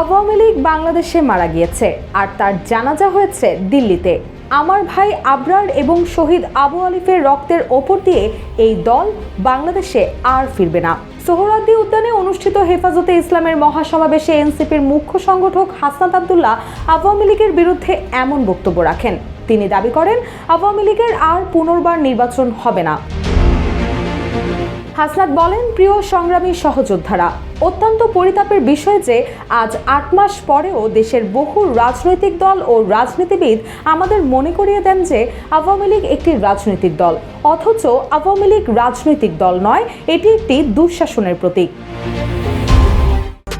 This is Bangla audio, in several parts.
আওয়ামী লীগ বাংলাদেশে মারা গিয়েছে, আর তার জানাজা হয়েছে দিল্লিতে। আমার ভাই আবরার এবং শহীদ আবু আলিফের রক্তের ওপর দিয়ে এই দল বাংলাদেশে আর ফিরবে না। সোহরাদ্দি উদ্যানে অনুষ্ঠিত হেফাজতে ইসলামের মহাসমাবেশে এনসিপির মুখ্য সংগঠক হাসনাত আবদুল্লাহ আওয়ামী লীগের বিরুদ্ধে এমন বক্তব্য রাখেন। তিনি দাবি করেন, আওয়ামী লীগের আর পুনর্বার নির্বাচন হবে না। হাসনাত বলেন, প্রিয় সংগ্রামী সহযোদ্ধারা, অত্যন্ত পরিতাপের বিষয় যে আজ আট মাস পরেও দেশের বহু রাজনৈতিক দল ও রাজনীতিবিদ আমাদের মনে করিয়ে দেন যে আওয়ামী লীগ একটি রাজনৈতিক দল, অথচ আওয়ামী লীগ রাজনৈতিক দল নয়, এটি একটি দুঃশাসনের প্রতীক।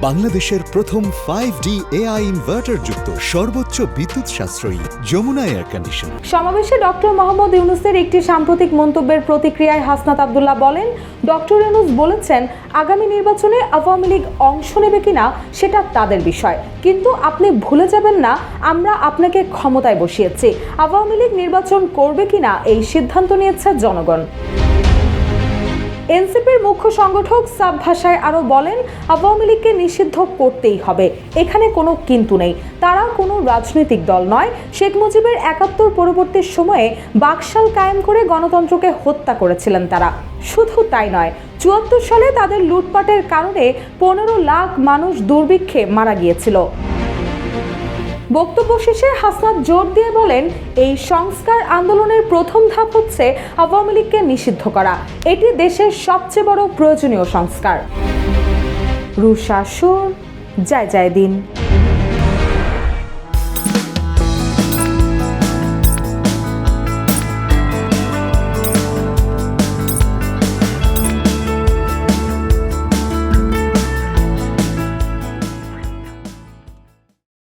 বাংলাদেশের প্রথম ফাইভ ডি এআই ইনভার্টার যুক্ত সর্বোচ্চ বিদ্যুৎ সাশ্রয়ী যমুনা এয়ার কন্ডিশন সমাবেশে ডক্টর মোহাম্মদ ইউনুসের একটি সাম্প্রতিক মন্তব্যের প্রতিক্রিয়ায় হাসনাত আবদুল্লাহ বলেন, ডক্টর ইউনুস বলেছেন, আগামী নির্বাচনে আওয়ামী লীগ অংশ নেবে কিনা সেটা তাদের বিষয়। কিন্তু আপনি ভুলে যাবেন না, আমরা আপনাকে ক্ষমতায় বসিয়েছি। আওয়ামী লীগ নির্বাচন করবে কিনা এই সিদ্ধান্ত নিয়েছে জনগণ। এনসিপির মুখ্য সংগঠক সাব ভাষায় আরও বলেন, আওয়ামী লীগকে নিষিদ্ধ করতেই হবে। এখানে কোনো কিন্তু নেই। তারা কোনো রাজনৈতিক দল নয়। শেখ মুজিবের একাত্তর পরবর্তী সময়ে বাকশাল কায়েম করে গণতন্ত্রকে হত্যা করেছিলেন তারা। শুধু তাই নয়, চুয়াত্তর সালে তাদের লুটপাটের কারণে পনেরো লাখ মানুষ দুর্ভিক্ষে মারা গিয়েছিল। বক্তব্য শেষে হাসনাত জোর দিয়ে বলেন, এই সংস্কার আন্দোলনের প্রথম ধাপ হচ্ছে আওয়ামী লীগকে নিষিদ্ধ করা। এটি দেশের সবচেয়ে বড় প্রয়োজনীয় সংস্কার। রুশাসুর জয় জয় দিন।